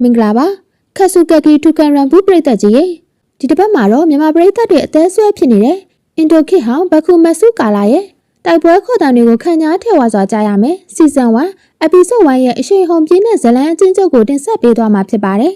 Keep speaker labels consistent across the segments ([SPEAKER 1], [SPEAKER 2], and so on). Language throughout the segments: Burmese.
[SPEAKER 1] မင်္ဂလာပါခတ်ဆူကက်ကီတူကန်ရန်ဘူးပရိသတ်ကြီးရေဒီတစ်ပတ်မှာတော့မြန်မာပရိသတ်တွေအသေးဆွဲဖြစ်နေတဲ့အင်ဒိုခစ်ဟောင်းဘကူမဆုကာလာရဲ့တိုက်ပွဲခေါ်တံတွေကိုခံညာထည့်ဝါစွာကြားရမယ်စီဇန်1 episode 1ရဲ့အရှိန်ဟုန်ပြင်းတဲ့ဇလန်အချင်းချုပ်ကိုတင်ဆက်ပေးသွားမှာဖြစ်ပါတယ်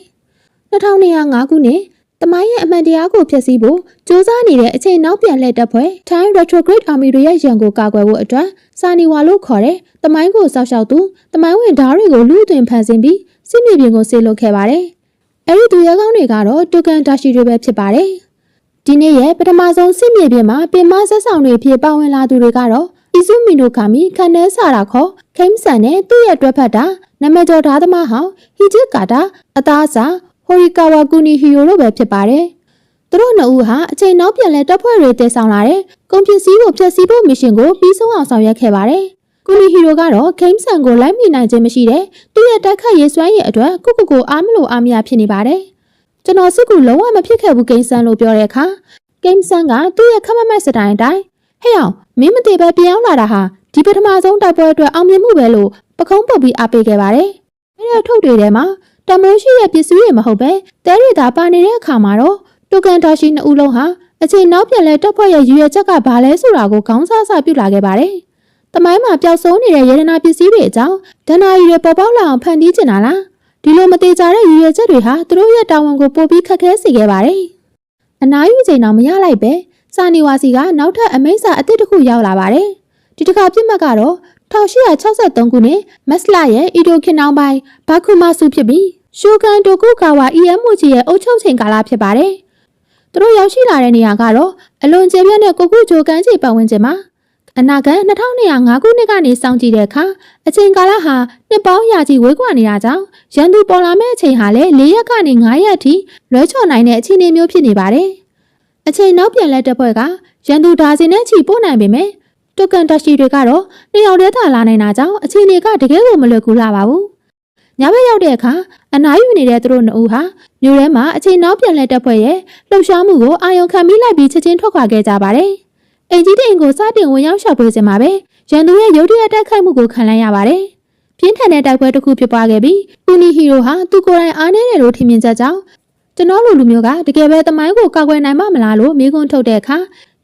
[SPEAKER 1] 2205ခုနှစ်တမိုင်းရဲ့အမှန်တရားကိုဖျက်ဆီးဖို့စ조사နေတဲ့အချိန်နောက်ပြန်လှည့်တပ်ဖွဲ့ Thai Retrograde Army တွေရဲ့ရန်ကိုကာကွယ်ဖို့အတွက်စာနီဝါလို့ခေါ်တဲ့တမိုင်းကိုစောက်ရှောက်သူတမိုင်းဝင်ဓာတ်တွေကိုလူအသွင်ဖန်ဆင်းပြီး စစ်မြေပြင်ကိုဆေးလွတ်ခဲ့ပါတယ်။အဲဒီသူရဲကောင်းတွေကတော့တူကန်ဒါရှိတွေပဲဖြစ်ပါတယ်။ဒီနေ့ရဲ့ပထမဆုံးစစ်မြေပြင်မှာပင်မဆက်ဆောင်တွေဖြစ်ပါဝင်လာသူတွေကတော့အီဇူမီနိုကာမီခန်နဲဆာရာခေါ်ခိမ်ဆန်နဲ့သူ့ရဲ့တွဲဖက်တာနမကျော်ဓာသမားဟောင်းဟီဂျစ်ကာတာအသားစာဟိုရီကာဝါကူနီဟီယိုတို့ပဲဖြစ်ပါတယ်။သူတို့နှစ်ဦးဟာအချိန်နောက်ပြန်လဲတပ်ဖွဲ့တွေတည်ဆောင်လာတဲ့ကုန်ပစ္စည်းကိုဖျက်ဆီးဖို့မစ်ရှင်ကိုပြီးဆုံးအောင်ဆောင်ရွက်ခဲ့ပါတယ်။ ကူနီဟီရိုကတော့ခိမ်ဆန်ကိုလိုက်မိနိုင်ခြင်းမရှိတဲ့သူ့ရဲ့တိုက်ခတ်ရေးစွမ်းရည်အတွက်ကိုကိုကိုအားမလို့အားမရဖြစ်နေပါတယ်။ကျွန်တော်စစ်ကူလုံးဝမဖြစ်ခဲ့ဘူးကိမ်ဆန်လို့ပြောတဲ့အခါကိမ်ဆန်ကသူ့ရဲ့ခမမက်စတိုင်အတိုင်းဟဲ့အောင်မင်းမသေးပဲပြောင်းလာတာဟာဒီပထမဆုံးတိုက်ပွဲအတွက်အောင်မြင်မှုပဲလို့ပခုံးပုတ်ပြီးအားပေးခဲ့ပါတယ်။အဲဒီထုတ်တွေထဲမှာတမိုးရှိရဲ့ပစ္စည်းတွေမဟုတ်ပဲတဲရီသာပါနေတဲ့အခါမှာတော့တူကန်တာရှိနှစ်ဦးလုံးဟာအချိန်နောက်ပြန်လဲတပ်ဖွဲ့ရဲ့ရည်ရွယ်ချက်ကဘာလဲဆိုတာကိုခေါင်းစားစားပြုလာခဲ့ပါတယ်။ တမိုင်းမှာပျောက်ဆုံးနေတဲ့ရေဒနာပစ္စည်းတွေအကြောင်းဒဏ္ဍာရီတွေပေါ်ပေါက်လာအောင်ဖန်တီးချင်တာလား။ဒီလိုမသေးကြတဲ့ရည်ရွယ်ချက်တွေဟာသူတို့ရဲ့တာဝန်ကိုပိုပြီးခက်ခဲစေခဲ့ပါတယ်။အနားယူချိန်တော့မရလိုက်ပဲစာနီဝါစီကနောက်ထပ်အမိန့်စာအသစ်တစ်ခုရောက်လာပါတယ်။ဒီတစ်ခါပြစ်မှတ်ကတော့1863ခုနှစ်မက်စလာရဲ့အီဒိုခင်နောင်ပိုင်းဘာကူမာစုဖြစ်ပြီးရှူကန်တိုကုကာဝါအီအမ်မူဂျီရဲ့အုပ်ချုပ်ချိန်ကာလဖြစ်ပါတယ်။သူတို့ရောက်ရှိလာတဲ့နေရာကတော့အလွန်ကျေပြတ်တဲ့ကိုကုဂျိုကန်ချီပတ်ဝန်းကျင်မှာ အနာဂတ်2205ခုနှစ်ကနေစောင့်ကြည့်တဲ့အခါအချိန်ကာလဟာနှစ်ပေါင်းရာချီဝေးကွာနေတာကြောင့်ရန်သူပေါ်လာမယ့်အချိန်ဟာလည်း၄ရက်ကနေ9ရက်အထိလွဲချော်နိုင်တဲ့အခြေအနေမျိုးဖြစ်နေပါတယ်။အချိန်နောက်ပြန်လက်တဲ့ဘက်ကရန်သူဒါဇင်နဲ့ချီပို့နိုင်ပေမဲ့တုတ်ကန်တက်ရှိတွေကတော့နှစ်ယောက်တည်းသာလာနိုင်တာကြောင့်အခြေအနေကတကယ်ကိုမလွယ်ကူလာပါဘူး။ညဘက်ရောက်တဲ့အခါအနားယူနေတဲ့သူတို့နှစ်ဦးဟာမြို့ထဲမှာအချိန်နောက်ပြန်လဲတက်ဖွဲ့ရဲ့လှုပ်ရှားမှုကိုအာရုံခံမိလိုက်ပြီးချက်ချင်းထွက်ခွာခဲ့ကြပါတယ်။ အိမ်ကြီးတဲ့အိမ်ကိုစတင်ဝင်ရောက်ရှောက်ပွေစင်မှာပဲရန်သူရဲ့ရုတ်တရက်တိုက်ခိုက်မှုကိုခံလိုက်ရပါတယ်။ပြင်းထန်တဲ့တိုက်ပွဲတစ်ခုဖြစ်ပွားခဲ့ပြီးပူနီဟီရိုဟာသူကိုယ်တိုင်အားနည်းတယ်လို့ထင်မြင်ချက်ကြောင့်ကျွန်တော်လူလူမျိုးကတကယ်ပဲတမိုင်းကိုကောက်ွယ်နိုင်မှမလားလို့မိကွန်းထုတ်တဲ့အခါ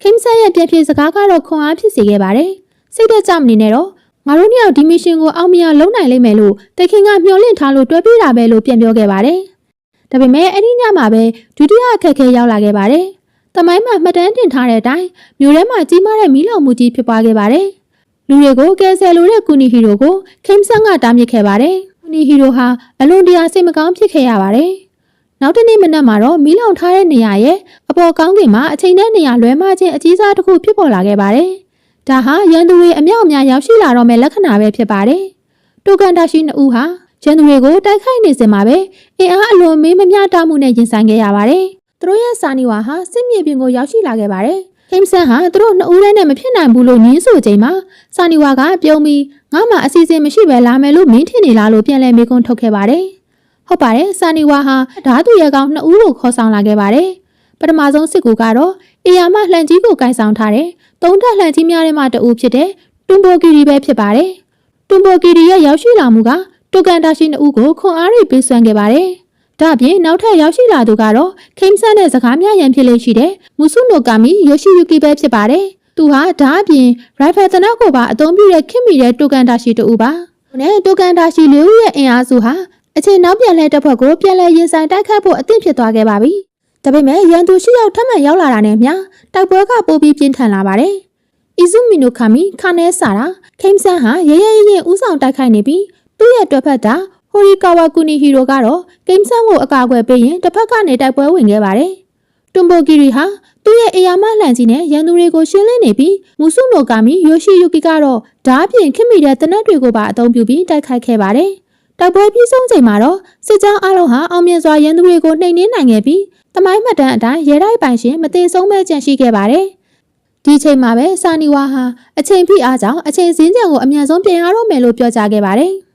[SPEAKER 1] ခိမ့်ဆန်ရဲ့ပြည့်ပြည့်စကားကတော့ခွန်အားဖြစ်စေခဲ့ပါတယ်။စိတ်သက်ကြမနေနဲ့တော့ငါတို့နှစ်ယောက်ဒီမစ်ရှင်ကိုအောင်မြင်လုံးနိုင်လိမ့်မယ်လို့တခင်ကမျှော်လင့်ထားလို့တွဲပြတာပဲလို့ပြန်ပြောခဲ့ပါတယ်။ဒါပေမဲ့အဲ့ဒီညမှာပဲဒုတိယအခက်အခဲရောက်လာခဲ့ပါတယ်။ တမိုင်းမှာမှတ်တမ်းတင်ထားတဲ့အတိုင်းမြို့ထဲမှာကြီးမားတဲ့မီးလောင်မှုကြီးဖြစ်ပွားခဲ့ပါတယ်။လူတွေကိုကယ်ဆယ်လိုတဲ့ကူနီဟီရိုကိုခိမ့်ဆန်ကတားမြစ်ခဲ့ပါတယ်။ကူနီဟီရိုဟာအလွန်တရာစိတ်မကောင်းဖြစ်ခဲ့ရပါတယ်။နောက်တနေ့မနက်မှာတော့မီးလောင်ထားတဲ့နေရာရဲ့အပေါ်ကောင်းကင်မှာအချိန်နဲ့နေရာလွဲမခြင်းအကြီးစားတစ်ခုဖြစ်ပေါ်လာခဲ့ပါတယ်။ဒါဟာရန်သူတွေအမြောက်အများရောက်ရှိလာတော့မယ့်လက္ခဏာပဲဖြစ်ပါတယ်။တိုကန်တာရှိနှစ်ဦးဟာရန်သူတွေကိုတိုက်ခိုက်နေစင်မှာပဲအင်အားအလွန်မေးမမျှတမှုနဲ့ရင်ဆိုင်ခဲ့ရပါတယ်။ သူတို့ရဲ့စာနီဝါဟာစစ်မြေပြင်ကိုရောက်ရှိလာခဲ့ပါတယ်။ဟိမ်ဆန်ဟာသူတို့နှစ်ဦးနဲ့မဖြစ်နိုင်ဘူးလို့ညင်းဆိုချိန်မှာစာနီဝါကပြုံးပြီးငါမှအစီအစဉ်မရှိပဲလာမယ်လို့မင်းထင်နေလားလို့ပြန်လဲမေးခွန်းထုတ်ခဲ့ပါတယ်။ဟုတ်ပါတယ်စာနီဝါဟာဓာသူရဲကောင်နှစ်ဦးကိုခေါ်ဆောင်လာခဲ့ပါတယ်။ပထမဆုံးစစ်ကူကတော့အေယာမလှန်ကြီးကိုကင်ဆောင်ထားတဲ့သုံးထက်လှန်ကြီးများထဲမှာတအူဖြစ်တဲ့တွန်ဘိုကီရီပဲဖြစ်ပါတယ်။တွန်ဘိုကီရီရဲ့ရောက်ရှိလာမှုကတူကန်တာရှိနှစ်ဦးကိုခွန်အားရိပ်ပေးစွမ်းခဲ့ပါတယ်။ ဒါ့အပြင်နောက်ထပ်ရောက်ရှိလာသူကတော့ခိမ်ဆန်တဲ့စကားများရန်ဖြစ်လေရှိတဲ့မူဆုနိုကာမီယိုရှိယူကီပဲဖြစ်ပါတယ်။သူဟာဓာအပြင်ရိုင်ဖယ်တနက်ကိုပါအသုံးပြုတဲ့ခင်မီတဲ့တူကန်တာရှိတူပါ။နဲ့တူကန်တာရှိလေးဦးရဲ့အင်အားစုဟာအချိန်နောက်ပြန်လဲတစ်ဖွဲ့ကိုပြန်လဲရင်ဆိုင်တိုက်ခတ်ဖို့အသင့်ဖြစ်သွားခဲ့ပါပြီ။ဒါပေမဲ့ရန်သူရှိရောက်ထပ်မံရောက်လာတာနဲ့မျှတိုက်ပွဲကပိုပြီးပြင်းထန်လာပါတယ်။အီဇူမီနိုကာမီခါနဲဆာရာခိမ်ဆန်ဟာရဲရဲရဲဥဆောင်တိုက်ခိုက်နေပြီးသူ့ရဲ့တွက်ဖက်တာ ဟိုရီကာဝါကူနီဟီရိုကတော့ကိမ်ဆန်ကိုအကာအကွယ်ပေးရင်တစ်ဖက်ကနေတိုက်ပွဲဝင်ခဲ့ပါတယ်။တွန်ဘိုကီရီဟာသူ့ရဲ့အေယာမလှန်ကြီးနဲ့ရန်သူတွေကိုရှင်းလင်းနေပြီးမူဆုနိုကာမီယိုရှိယူကီကတော့ဓားပြင်ခင်မိတဲ့တနက်တွေကိုပါအသုံးပြုပြီးတိုက်ခိုက်ခဲ့ပါတယ်။တိုက်ပွဲပြီးဆုံးချိန်မှာတော့စစ်ကြောင်းအလုံးဟာအောင်မြင်စွာရန်သူတွေကိုနှိမ်နင်းနိုင်ခဲ့ပြီးတမိုင်းမှတ်တမ်းအတိုင်းရဲတိုက်ပိုင်ရှင်မသေးဆုံးပဲကြန့်ရှိခဲ့ပါတယ်။ဒီချိန်မှာပဲစာနီဝါဟာအချိန်ဖိအားကြောင့်အချိန်စင်းကြံကိုအမြန်ဆုံးပြင်ရတော့မယ်လို့ပြောကြားခဲ့ပါတယ်။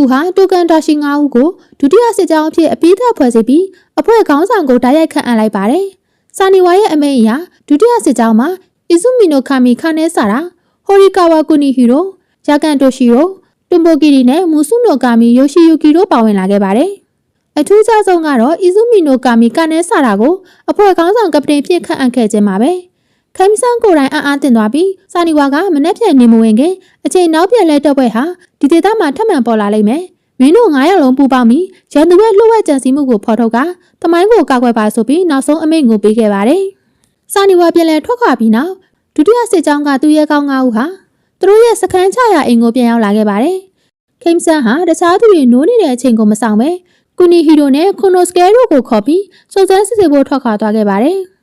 [SPEAKER 1] သူဟာတူကန်တာရှိ9ဦးကိုဒုတိယစစ်ကြောင်းအဖြစ်အပိသက်ဖွဲ့စည်းပြီးအဖွဲ့ခေါင်းဆောင်ကိုတိုက်ရိုက်ခန့်အပ်လိုက်ပါတယ်။စာနီဝါရဲ့အမိန့်အရဒုတိယစစ်ကြောင်းမှာအီဇူမီနိုကာမီခါနဲဆာရာဟိုရီကာဝါကူနီဟီရိုယာကန်တိုရှိရိုတွန်ဘိုကီရီနဲ့မူဆုနိုကာမီယိုရှိယိုကီတို့ပါဝင်လာခဲ့ပါတယ်။အထူးခြားဆုံးကတော့အီဇူမီနိုကာမီကနေဆာတာကိုအဖွဲ့ခေါင်းဆောင်ကပတိန်ဖြစ်ခန့်အပ်ခဲ့ခြင်းပါပဲ။ ခိုင်ဆန်ကိုယ်တိုင်အံ့အားတင်သွားပြီးစာနီဝါကမနှက်ပြန်နေမဝင်ခင်အချိန်နောက်ပြန်လဲတော့ပွဲဟာဒီဒေသမှာထပ်မံပေါ်လာလိမ့်မယ်။မင်းတို့9ယောက်လုံးပူပေါင်းပြီးရန်သူရဲ့လှုပ်ဝက်ကြံစည်မှုကိုဖော်ထုတ်ကတမိုင်းကိုကောက်ွယ်ပါဆိုပြီးနောက်ဆုံးအမိန့်ကိုပေးခဲ့ပါတယ်။စာနီဝါပြန်လဲထွက်ခွာပြီးနောက်ဒုတိယစစ်ကြောင်းကသူ့ရဲ့ကောင်း9ဦးဟာသူတို့ရဲ့စခန်းချရာအိမ်ကိုပြန်ရောက်လာခဲ့ပါတယ်။ခိမ်ဆန်ဟာတခြားသူတွေနိုးနေတဲ့အချိန်ကိုမဆောင်ပဲကူနီဟီရိုနဲ့ခွန်နိုစကဲတို့ကိုခေါ်ပြီးစုံစမ်းစစ်ဆေးဖို့ထွက်ခွာသွားခဲ့ပါတယ်။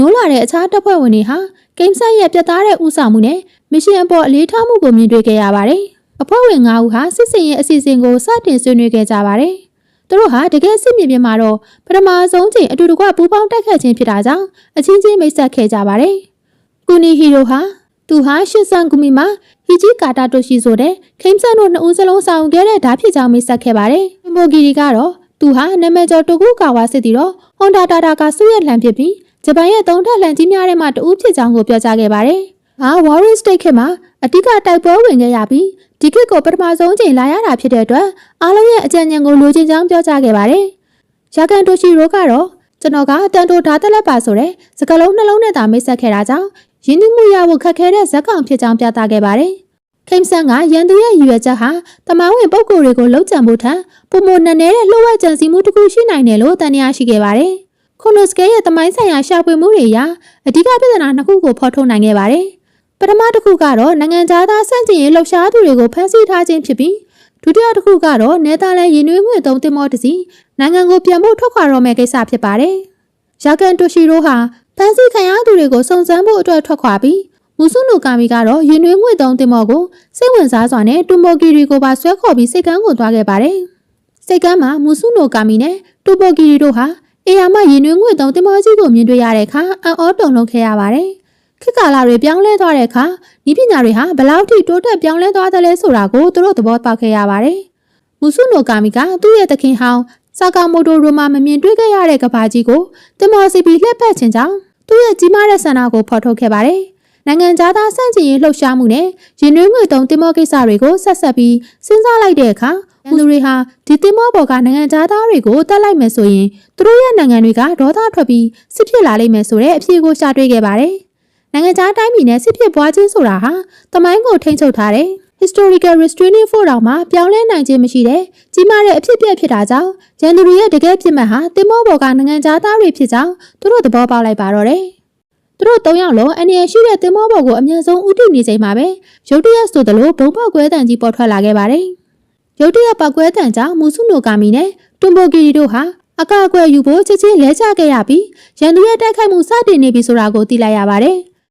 [SPEAKER 1] နိုးလာတဲ့အခြားတပ်ဖွဲ့ဝင်တွေဟာကိမ်ဆန်ရဲ့ပြတ်သားတဲ့ဥဆောင်မှုနဲ့မရှင်အပေါ်အလေးထားမှုကိုမြင်တွေ့ခဲ့ရပါတယ်။အဖွဲ့ဝင်9ဦးဟာစစ်စင်ရဲ့အစီအစဉ်ကိုစတင်ဆွေးနွေးခဲ့ကြပါတယ်။သူတို့ဟာတကယ်စစ်မြေပြင်မှာတော့ပထမဆုံးချိန်အတူတကွပူးပေါင်းတိုက်ခတ်ခြင်းဖြစ်တာကြောင့်အချင်းချင်းမိတ်ဆက်ခဲ့ကြပါတယ်။ကူနီဟီရိုဟာသူဟာရှစ်ဆန်ကူမီမှာဟီဂျီကာတာတိုရှိဆိုတဲ့ခိမ်ဆန်တို့နှစ်ဦးစလုံးဆောင်ခဲ့တဲ့ဓာဖြစ်ကြောင်းမိတ်ဆက်ခဲ့ပါတယ်။မိုဂီရီကတော့သူဟာနာမည်ကျော်တိုကူကာဝါစစ်တီတော့ဟွန်ဒါတာတာကစုရဲ့လှန်ဖြစ်ပြီး ဂျပန်ရဲ့သုံးထက်လှန်ကြီးများထဲမှာတဦးဖြစ်ကြောင်းကိုပြောကြားခဲ့ပါတယ်။ဟာ Warren State ခေတ်မှာအဓိကတိုက်ပွဲဝင်ခဲ့ရပြီးဒီခေတ်ကိုပထမဆုံးချိန်လာရတာဖြစ်တဲ့အတွက်အားလုံးရဲ့အကြံဉာဏ်ကိုလိုချင်ကြောင်းပြောကြားခဲ့ပါတယ်။ယာကန်တိုရှိရိုကတော့ကျွန်တော်ကတန်တိုဓာတ်တက်လက်ပါဆိုတဲ့စကလုံးနှလုံးနဲ့သာမိတ်ဆက်ခဲ့တာကြောင့်ရင်းနှီးမှုရဖို့ခက်ခဲတဲ့ဇက်ကောင်ဖြစ်ကြောင်းပြသခဲ့ပါတယ်။ခိမ်ဆန်ကရန်သူရဲ့ရည်ရွယ်ချက်ဟာတမန်ဝင်ပုံကိုယ်တွေကိုလှုပ်ကြံဖို့ထက်ပုံမနက်နဲတဲ့လှုပ်ဝက်ကြံစည်မှုတစ်ခုရှိနိုင်တယ်လို့တန်ရာရှိခဲ့ပါတယ်။ ခွန်နိုစကဲရဲ့တမိုင်းဆိုင်ရာရှာဖွေမှုတွေအရအဓိကပြဿနာနှစ်ခုကိုဖော်ထုတ်နိုင်ခဲ့ပါတယ်။ပထမတစ်ခုကတော့နိုင်ငံသားစန့်ကျင်ရေးလှုပ်ရှားသူတွေကိုဖမ်းဆီးထားခြင်းဖြစ်ပြီးဒုတိယတစ်ခုကတော့နယ်သာလန်ရင်နွေးငွေသုံးတင်မောတစ်စီးနိုင်ငံကိုပြန်ဖို့ထွက်ခွာတော့မယ့်ကိစ္စဖြစ်ပါတယ်။ယာကန်တိုရှိရိုဟာဖမ်းဆီးခံရသူတွေကိုစုံစမ်းဖို့အတွက်ထွက်ခွာပြီးမူဆုနိုကာမီကတော့ရင်နွေးငွေသုံးတင်မောကိုစိတ်ဝင်စားစွာနဲ့တူမိုကီရီကိုပါဆွဲခေါ်ပြီးစိတ်ကန်းကိုသွားခဲ့ပါတယ်။စိတ်ကန်းမှာမူဆုနိုကာမီနဲ့တူမိုကီရီတို့ဟာ အေယာမရင်နွေးငွေသုံးတင်မောကြီးကိုမြင်တွေ့ရတဲ့အခါအံ့ဩတုန်လှုပ်ခဲ့ရပါတယ်။ခေတ်ကာလတွေပြောင်းလဲသွားတဲ့အခါဤပညာတွေဟာဘယ်လောက်ထိတိုးတက်ပြောင်းလဲသွားသလဲဆိုတာကိုသူတို့သဘောပေါက်ခဲ့ရပါတယ်။မူဆုနိုကာမီကသူ့ရဲ့သခင်ဟောင်းဆာကာမိုတိုရိုမာမမြင်တွေ့ခဲ့ရတဲ့ကဘာကြီးကိုတင်မောစီပီလှက်ပတ်ခြင်းကြောင့်သူ့ရဲ့ကြီးမားတဲ့ဆန္ဒကိုဖော်ထုတ်ခဲ့ပါတယ်။နိုင်ငံသားသားစန့်ကျင်ရေးလှုပ်ရှားမှုနဲ့ရင်နွေးငွေတုံတင်မောကိစ္စတွေကိုဆက်ဆက်ပြီးစဉ်းစားလိုက်တဲ့အခါ လူတွေဟာဒီတင်မောပေါ်ကနိုင်ငံသားသားတွေကိုတတ်လိုက်မယ်ဆိုရင်သူတို့ရဲ့နိုင်ငံတွေကဒေါသထွက်ပြီးစစ်ဖြစ်လာလိမ့်မယ်ဆိုတဲ့အဖြေကိုရှာတွေ့ခဲ့ပါတယ်။နိုင်ငံသားတိုင်းပြည်နဲ့စစ်ဖြစ်ပွားခြင်းဆိုတာဟာတမိုင်းကိုထိန်းချုပ်ထားတဲ့ historical restraining force တောင်မှပြောင်းလဲနိုင်ခြင်းမရှိတဲ့ကြီးမားတဲ့အဖြစ်အပျက်ဖြစ်တာကြောင့်ဂျန်သူရီရဲ့တကယ်ဖြစ်မှတ်ဟာတင်မောဘော်ကနိုင်ငံသားတွေဖြစ်ကြောင်းသူတို့သဘောပေါက်လိုက်ပါတော့တယ်။သူတို့၃ယောက်လုံးအနေရရှိတဲ့တင်မောဘော်ကိုအမြန်ဆုံးဥတီနေချိန်မှာပဲရုတ်တရက်ဆိုသလိုဘုံပေါက်ကွဲတန်ကြီးပေါ်ထွက်လာခဲ့ပါတယ်။ ရုတ်တရက်ပောက်ကွဲတန်ကြောင့်မူဆုနိုကာမီနဲ့တွန်ဘိုဂီရီတို့ဟာအကာအကွယ်ယူဖို့ချက်ချင်းလဲကျခဲ့ရပြီးရန်သူရဲ့တိုက်ခိုက်မှုစတင်နေပြီဆိုတာကိုသိလိုက်ရပါတယ်။